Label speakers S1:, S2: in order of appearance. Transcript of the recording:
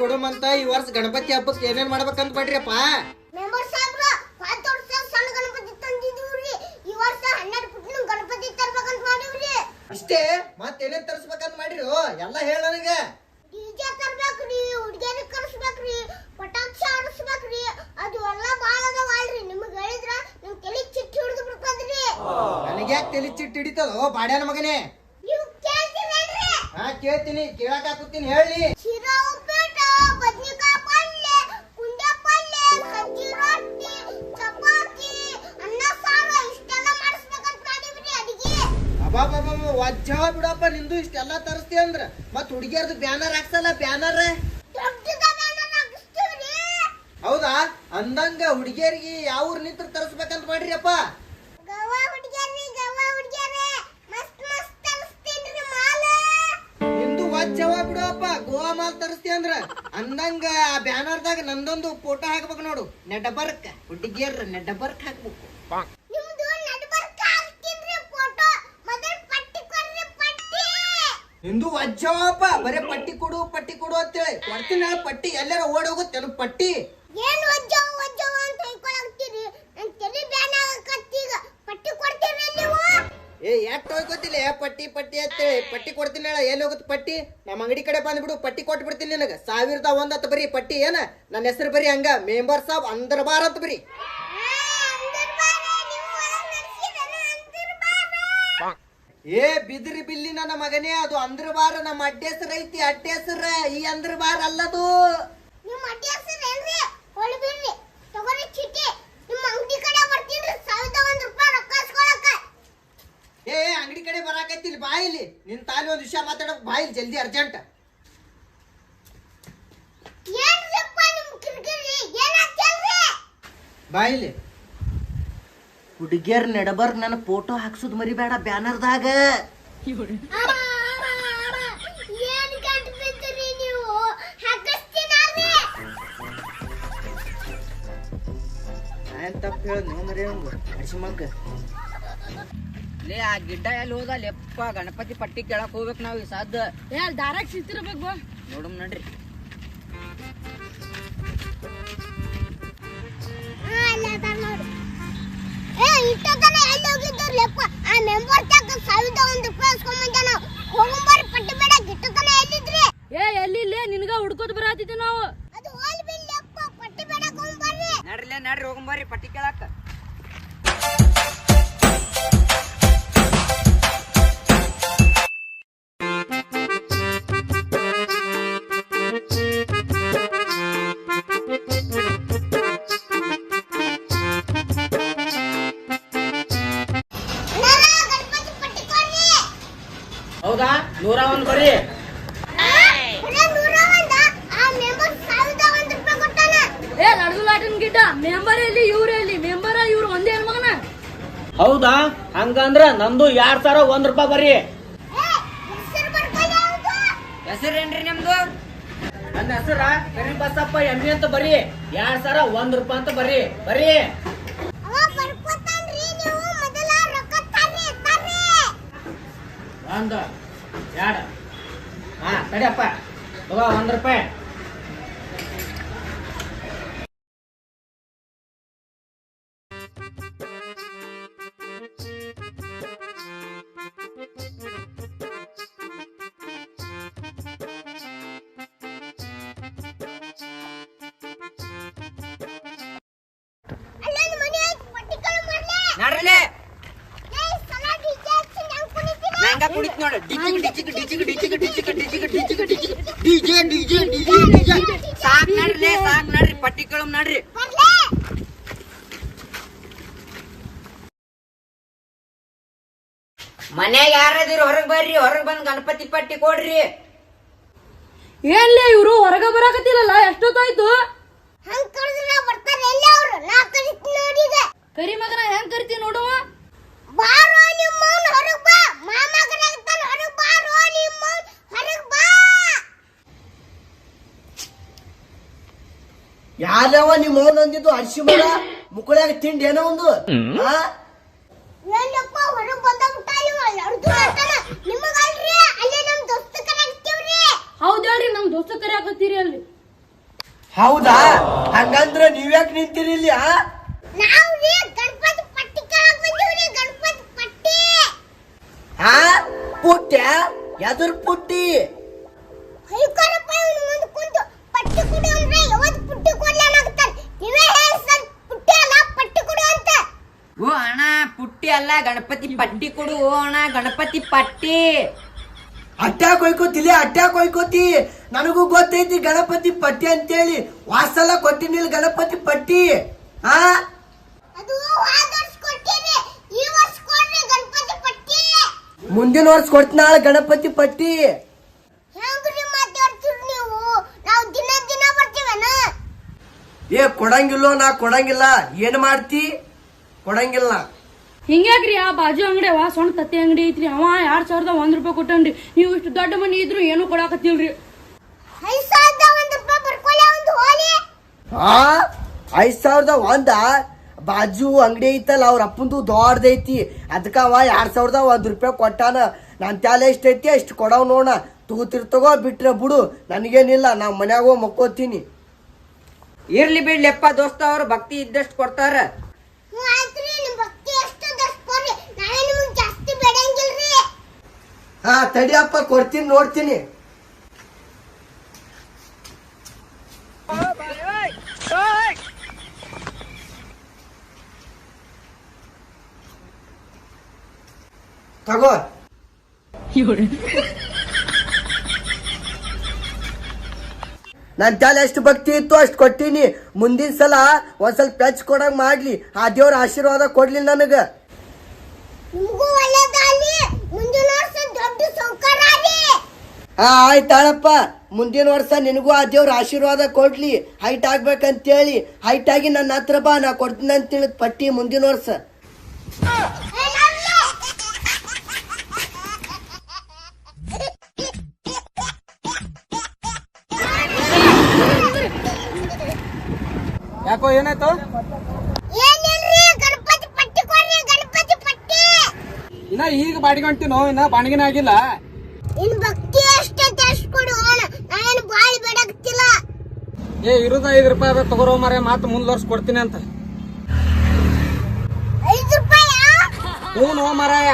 S1: ಕೊಡುಮಂತ ಈ ವರ್ಷ ಗಣಪತಿ ಹಬ್ಬಕ್ಕೆ ಏನೇನ್ ಮಾಡ್ಬೇಕಂತ ಬಡ್ರಿಯಪ್ಪ
S2: ಮೆಂಬರ್ ಸಾಹೇಬ್ರ ಪಾತ್ ವರ್ಷ ಸಣ್ಣ ಗಣಪತಿ ತಂದಿದ್ದೀವ್ರಿ. ಈ ವರ್ಷ ಹನ್ನೆರಡು ಪುಟ್ನ ಗಣಪತಿ ತರ್ಬೇಕಂತ ಮಾಡೀವ್ರಿ.
S1: ಇಷ್ಟೇ? ಮತ್ತೇನೇನ್ ತರಿಸ್ಬೇಕಂತ ಮಾಡ್ರಿ? ಎಲ್ಲ ಹೇಳ ನನಗೆ.
S2: ಡಿಜೆ ತರ್ಬೇಕ್ರಿ ಹುಡುಗಿಯರಿಗೆ ಕರ್ಸ್ಬೇಕ್ರಿ ಪಟಾಕ್ಷಿ ಆಡಿಸ್ಬೇಕ್ರಿ ಅದು ಎಲ್ಲ ಬಾಳ ಅದಾವಲ್ರಿ. ನಿಮಗೆ ಹೇಳಿದ್ರ ನಿಮ್ ತಲೆ ಚಿಟ್ಟಿ ಹಿಡಿದು ಬಿಡ್ತದ್ರಿ
S1: ನನಗೆ ಯಾಕೆ ತಲೆ ಚಿಟ್ಟು ಹಿಡಿತದೋ ಬಾಡ್ಯಾನ ಮಗನೇ.
S2: ನೀವು ಕೇಳ್ತೀರೇನ್ರಿ?
S1: ಹಾ ಕೇಳ್ತೀನಿ. ಕೇಳಕ್ ಹಾಕುತ್ತೀನಿ ಹೇಳಿ. ವಜ್ಜ ಬಿಡಪ್ಪ, ನಿಂದು ಇಷ್ಟೆಲ್ಲ ತರಿಸ್ತಿ ಅಂದ್ರ. ಮತ್ ಹುಡುಗಿಯರ್ದು ಬ್ಯಾನರ್ ಹಾಕ್ಸಲ್ಲ, ಬ್ಯಾನರ್? ಹೌದಾ? ಅಂದಂಗ ಹುಡುಗಿಯರಿಗೆ ಯಾವ ಊರ್ ನಿಂತ್ರ ತರಿಸ್ಬೇಕಂತ ಮಾಡ್ರಿಯಪ್ಪ. ನಿಂದು ವಜ್ಜವ ಬಿಡಪ್ಪ, ಗೋವಾ ಮಾಲ್ ತರಿಸ್ತಿ ಅಂದ್ರ. ಅಂದಂಗ ಆ ಬ್ಯಾನರ್ದಾಗ ನಂದೊಂದು ಫೋಟೋ ಹಾಕ್ಬೇಕು ನೋಡು, ನೆಡಬರ್ಕ್. ಹುಡುಗಿಯರ್ ನೆಡಬರ್ಕ್ ಹಾಕ್ಬೇಕು
S2: ನಿಮ್ದು ನಡ್ಬರ್ಕ ಹಾಕ್ತೀನ್ರಿ ಫೋಟೋ ಮೊದಲ್ ಪಟ್ಟಿ ಕೊಡ್ರಿ ಪಟ್ಟಿ
S1: ನಿಂದು ಅಜ್ಜಪ್ಪ ಬರೇ ಪಟ್ಟಿ ಕೊಡು ಪಟ್ಟಿ ಕೊಡು ಅಂತೇಳಿ. ಕೊಡ್ತೀನಿ ಹೇಳು ಪಟ್ಟಿ ಎಲ್ಲಾರ ಓಡೋಗುತ್ತೆ ನನಗ್ ಪಟ್ಟಿ.
S2: ಏನು ಅಂತ ಹೇಳ್ಕೊಳಕ್ತೀರಿ? ನನ್ ತಲೆ ಬ್ಯಾನ್ ಆಗಕತ್ತೀಗ ಪಟ್ಟಿ ಕೊಡ್ತೀರಿ ನೀವು?
S1: ಏ ಯಾಕೆ ಹೋಗ್ಕೋತಿಲ್ಲ? ಪಟ್ಟಿ ಪಟ್ಟಿ ಅಂತೇಳಿ. ಪಟ್ಟಿ ಕೊಡ್ತೀನಿ ಹೇಳ ಎಲ್ಲಿ ಹೋಗುತ್ತೆ ಪಟ್ಟಿ? ನಮ್ಮ ಅಂಗಡಿ ಕಡೆ ಬಂದ್ಬಿಡು ಪಟ್ಟಿ ಕೊಟ್ಟು ಬಿಡ್ತೀನಿ ನಿನಗೆ. ಸಾವಿರದ ಒಂದತ್ತು ಬರೀ ಪಟ್ಟಿ ಏನ? ನನ್ನ ಹೆಸರು ಬರೀ ಹಂಗ. ಮೆಂಬರ್ ಸಾಬ್ ಅಂದ್ರ ಬಾರ್ ಅಂತ ಬರೀ. ಏ ಬಿದಿರಿ ಬಿಲ್ಲಿ ನನ್ನ ಮಗನೇ ಅದು ಅಂದ್ರ ಬಾರ ನಮ್ಮ ಅಡ್ಡೆಸರ ಐತಿ ಅಡ್ಡ ಹೆಸರ ಈ ಅಂದ್ರ ಬಾರ ಅಲ್ಲದು.
S2: ನಿಮ್ಮ ಅಡ್ಡಿ ಹೆಸರೇನ್ರಿ ಹೊಳಿ ಬಿಡ್ರಿ ತಗೋರಿ ಚೀಟಿ. ನಿಮ್ಮ ಅಂಗಡಿ ಕಡೆ ಬರ್ತೀನಿ ಸಾವಿರದ ಒಂದ್ ರೂಪಾಯಿ ರೊಕ್ಕ ಇಸ್ಕೊಳಕ
S1: ಏ ಅಂಗಡಿ ಕಡೆ ಬರಾಕತ್ತಿಲ್ಲ ಬಾಯಿಲಿ ನಿನ್ ತಾಲಿ ಒಂದ್ ವಿಷಯ ಮಾತಾಡಕ್ ಬಾಯಿಲಿ ಜಲ್ದಿ ಅರ್ಜೆಂಟ್ ಬಾಯಿಲಿ ಹುಡುಗಿಯರ್ ನೆಡಬರ್ ನನ್ನ ಫೋಟೋ ಹಾಕ್ಸುದ್ ಮರಿಬೇಡ ಬ್ಯಾನರ್ದಾಗ.
S2: ತಪ್ಪ ಬಿದ್ದಿರಿ ನೀವು
S1: ಮರಿ
S3: ಲೇ ಆ ಗಿಡ್ಡ ಎಲ್ಲಿ ಹೋದ? ಲೆಪ್ಪ ಗಣಪತಿ ಪಟ್ಟಿ ಕೇಳಕ್ ಹೋಗ್ಬೇಕು ನಾವು ಈ
S4: ಅಲ್ಲಿ ದಾರಾಗ ಸಿಗ್ತಿರ್ಬೇಕು
S3: ನೋಡಮ್ ನಡ್ರಿ
S4: ಹುಡ್ಕೋದ್ ಬರತ್ತಿದ್ದೆ ನಾವು
S3: ನಡ್ರಿಲೇ ನಡ್ರಿ ಹೋಗ್ಬರ್ರಿ ಪಟ್ಟಿ ಕೇಳಾಕ ಹೌದಾ ನೂರ ಒಂದ್ ಬರ್ರಿ
S4: ಲಾಟಿನ ಗಿಡ್ಡ ಮೆಂಬರ್ ಎಲ್ಲಿ ಇವ್ರ ಎಲ್ಲಿ ಮೆಂಬರ ಇವ್ರು ಒಂದೇ ಮಗನ?
S3: ಹೌದಾ? ಹಂಗಂದ್ರ ನಂದು ಎರಡ್ ಸಾವಿರ ಒಂದ್ ರೂಪಾಯಿ ಬರ್ರಿ. ಹೆಸರೇನ್ರಿ ನಿಮ್ದು? ನನ್ನ ಹೆಸರ ಕರಿ ಬಸಪ್ಪ ಎಮ್ಮಿ ಅಂತ ಬರ್ರಿ. ಎರಡ್ ಸಾವಿರ ಒಂದ್ ರೂಪಾಯಿ ಅಂತ ಬರ್ರಿ. ಬರ್ರಿ. ಒಂದ್ ಎರಡ್. ಹಾ ಸರಿಯಪ್ಪ ತಗೋ ಒಂದ್ ರೂಪಾಯಿ. ನಡ್ರಿಲೇ
S2: ಯಾರಾದ್ರು ಸಲ ಡಿಜೆ ಹಚ್ಚಿ ಹೆಂಗ್ ಕುಣಿತೀರ
S3: ನಾ ಹಂಗ ಕುಡಿತ್ ನೋಡ ಡಿಚಿಗ್ ಡಿಚಿಗ್ ಡಿಚಿಗ್ ಡಿಚಿಗ್ ಡಿಚಿಗ್ ಡಿಚಿಗ್ ಡಿಚಿಗ್ ಡಿಚಿಗ್ ಡಿಜೆ ಡಿಜೆ ಡಿಜೆ ಡಿಜೆ ಸಾಕ್ ನಡ್ರಿ ಸಾಕ್ ನಡ್ರಿ ಪಟ್ಟಿ ಕೇಳಮ್ ನಡ್ರಿ
S2: ಬರ್ಲೆ
S3: ಮನ್ಯಾಗ ಯಾರದಿರಿ ಹೊರಗ್ ಬರ್ರಿ ಹೊರಗ್ ಬಂದ್ ಗಣಪತಿ ಪಟ್ಟಿ ಕೊಡ್ರಿ
S4: ಏನ್ಲೇ ಇವ್ರು ಹೊರಗ ಬರಾಕತ್ತಿಲ್ಲಲ್ಲ ಎಷ್ಟೊತ್ತಾಯ್ತು
S2: ಹಂಗ್ ಕರೆದ್ರೆ ಬರ್ತಾರೆ ಎಲ್ಲ ಅವ್ರು ನಾ ಕರಿತೀನಿ ನೋಡಿ ಈಗ
S4: ಕರಿ ಮಗನ ಹೆಂಗ್ ಕರಿತೀವಿ ನೋಡುವ
S2: ಬಾರೋ ನಿಮ್ಮವ್ನ ಹೊರಗ್ ಬಾ ಮಾಮ ಕರೆಗ್ತಾನ ಹೊರಗ್ ಬಾರೋ ನಿಮ್ಮವ್ನ ಹೊರಗ್ ಬಾ
S1: ಯಾರವ ನಿಮ್ಮ ಮೌನ ಅಂದಿದ್ದು ಅರ್ಶಿ ಮಗ ಮುಕ್ಕಳ್ಯಾಗ ತಿಂಡಿ ಏನೋ ಒಂದು? ಆ?
S2: ಹೊರಗ್ ನಿಮಗಲ್ರಿ ಅಲ್ಲೇ ನಮ್ ದೋಸ್ತ ಕರೆಗ್ತೀವ್ರಿ
S4: ಹೌದ್ ಹೇಳ್ರಿ ನಮ್ ದೋಸ್ತ ಕರಿ ಹಾಕತ್ತೀರಿ ಅಲ್ಲಿ?
S5: ಹೌದಾ? ಹಂಗಂದ್ರ ನೀವ್ಯಾಕ್ ನಿಂತೀರಿ ಇಲ್ಲಿ ಆ?
S2: ನಾವ್ ರೀ ಗಣಪತಿ ಪಟ್ಟಿ ಬಂದೀವ್ರಿ ಗಣಪತಿ ಪಟ್ಟಿ.
S5: ಆ? ಪುಟ್ಟ ಎದುರ್ ಪುಟ್ಟಿ?
S2: ಹೈಕರಪ್ಪ ಇವ್ನ ಮುಂದೆ ಕುಂತು ಪಟ್ಟಿ ಕೊಡು ಅಂದ್ರೆ ಯಾವತ್ತು ಪುಟ್ಟಿ ಕೊಡ್ಲೇನಾಗ್ತಾನೆ ನೀವೇ ಹೇಳಿ ಸರ್ ಪುಟ್ಟಿ ಅಲ್ಲ ಪಟ್ಟಿ ಕೊಡು ಅಂತ
S3: ಓ ಅಣ್ಣ ಪುಟ್ಟಿ ಅಲ್ಲ ಗಣಪತಿ ಪಟ್ಟಿ ಕೊಡು ಅಣ್ಣ ಗಣಪತಿ ಪಟ್ಟಿ.
S5: ಅಟ್ಯಾಕ್ ಹೊಯ್ಕೋತಿಲಿ ಅಟ್ಯಾಕ್ ಹೊಯ್ಕೋತಿ ನನಗೂ ಗೊತ್ತೈತಿ ಗಣಪತಿ ಪಟ್ಟಿ ಅಂತೇಳಿ. ವಾಸಲ ಕೊಟ್ಟಿನಿಲ್ ಗಣಪತಿ ಪಟ್ಟಿ. ಆ? ಮುಂದಿನ ವರ್ಷ ಕೊಡ್ತಿನಾಳ ಗಣಪತಿ ಪಟ್ಟಿ.
S2: ಹೆಂಗ್ರಿ ಮಾತಾಡ್ತೀರಿ ನೀವು? ನಾವು ದಿನ ದಿನ ಬರ್ತೀವನ?
S5: ಏ ಕೊಡಂಗಿಲ್ಲೋ ನಾ ಕೊಡಂಗಿಲ್ಲ. ಏನ್ ಮಾಡ್ತಿ? ಕೊಡಂಗಿಲ್ಲ
S4: ಹಿಂಗ್ಯಾಕ್ರಿ ಆ ಬಾಜು ಅಂಗಡಿ ಅವ ಸಣ್ಣ ತತ್ತಿ ಅಂಗಡಿ ಐತ್ರಿ. ಅವ ಎರಡ್ ಸಾವಿರದ ಒಂದ್ ರೂಪಾಯಿ ಕೊಟ್ಟನ್ರಿ. ನೀವು ಇಷ್ಟು ದೊಡ್ಡ ಮನಿ ಇದ್ರು ಏನು ಕೊಡಾಕತ್ತಿಲ್ರಿ
S5: ಆ? ಐದ್ ಸಾವಿರದ ಒಂದ? ಬಾಜು ಅಂಗಡಿ ಐತಲ್ಲ ಅವ್ರ ಅಪ್ಪಂದು ದೊಡ್ಡದೈತಿ. ಅದಕ್ಕ ಅವ ಎರಡ್ ಸಾವಿರದ ಒಂದ್ ರೂಪಾಯಿ ಕೊಟ್ಟಾನ. ನನ್ ತ್ಯಾಲೆ ಎಷ್ಟೈತಿ ಅಷ್ಟು ಕೊಡವ್ ನೋಡ ತಗೋತಿರ್ತಗೋ ಬಿಟ್ರೆ ಬಿಡು. ನನಗೇನಿಲ್ಲ ನಾ ಮನ್ಯಾಗ ಹೋಗ್ ಮಕ್ಕೋತೀನಿ.
S3: ಇರ್ಲಿ ಬಿಡ್ಲಿಪ್ಪ ದೋಸ್ತ ಅವ್ರು ಭಕ್ತಿ ಇದ್ದಷ್ಟು ಕೊಡ್ತಾರ
S2: ಹ್ಞೂ ಆಯ್ತ್ರಿ ನಿಮ್ ಭಕ್ತಿ ಎಷ್ಟು ದಷ್ಟು ಕೊಡ್ರಿ ನಾಳೆ ನಿಮ್ಗೆ ಜಾಸ್ತಿ ಬೇಡಂಗಿಲ್ರಿ
S5: ಹಾ ತಡಿಯಪ್ಪ ಕೊಡ್ತೀನಿ, ನೋಡ್ತೀನಿ. ತಗೋ. ನನ್ ತಲೆ ಎಷ್ಟು ಭಕ್ತಿ ಇತ್ತು ಅಷ್ಟು ಕೊಟ್ಟಿನಿ. ಮುಂದಿನ ಸಲ ಒಂದ್ ಸ್ವಲ್ಪ ಪೆಚ್ ಕೊಡಂಗ್ ಮಾಡ್ಲಿ. ಆ ದೇವ್ರ ಆಶೀರ್ವಾದ ಕೊಡ್ಲಿ ನನಗ
S2: ನಿಮಗೂ ಒಳ್ಳೇದಾಗ್ಲಿ ಮುಂದಿನ ವರ್ಷ ದೊಡ್ಡ ಸೌಕರ್ಯ ಆಗ್ಲಿ
S5: ಹಾ ಆಯ್ತಾಳಪ್ಪ ಮುಂದಿನ ವರ್ಷ ನಿನಗೂ ಆ ದೇವ್ರ ಆಶೀರ್ವಾದ ಕೊಡ್ಲಿ. ಹೈಟ್ ಆಗ್ಬೇಕಂತೇಳಿ. ಹೈಟ್ ಆಗಿ ನನ್ನ ಹತ್ರ ಬಾ ನಾ ಕೊಡ್ತೀನಿ ಅಂತ ತಿಳಿದ್ ಪಟ್ಟಿ ಮುಂದಿನ ವರ್ಷ.
S6: ಯಾಕೋ ಏನಾಯ್ತು
S2: ಏನಿಲ್ರಿ ಗಣಪತಿ ಪಟ್ಟಿ ಕೊಡ್ರಿ ಗಣಪತಿ ಪಟ್ಟಿ
S6: ಇನ್ನ ಈಗ ಬಾಡಿಗೆ ನೋವು ಇನ್ನ ಬಾಣಿಗೆನೇ ಆಗಿಲ್ಲ.
S2: ಇನ್ ಭಕ್ತಿ ಅಷ್ಟು ಕೊಡು ಅಣ್ಣ. ನಾನೇನು ಬಾಳಿ ಬೇಡಾಗ್ತಿಲ್ಲ
S6: ಏ ಇರೋದ ಐದು ರೂಪಾಯಿ ಅದ ತಗೋರೋ ಮಾರೇ ಮಾತು ಮುಂದ್ ವರ್ಷ ಕೊಡ್ತೀನಿ ಅಂತ.
S2: ಐದು ರೂಪಾಯಿ?
S6: ಹ್ಞೂ ನೋ ಮಾರಾಯ.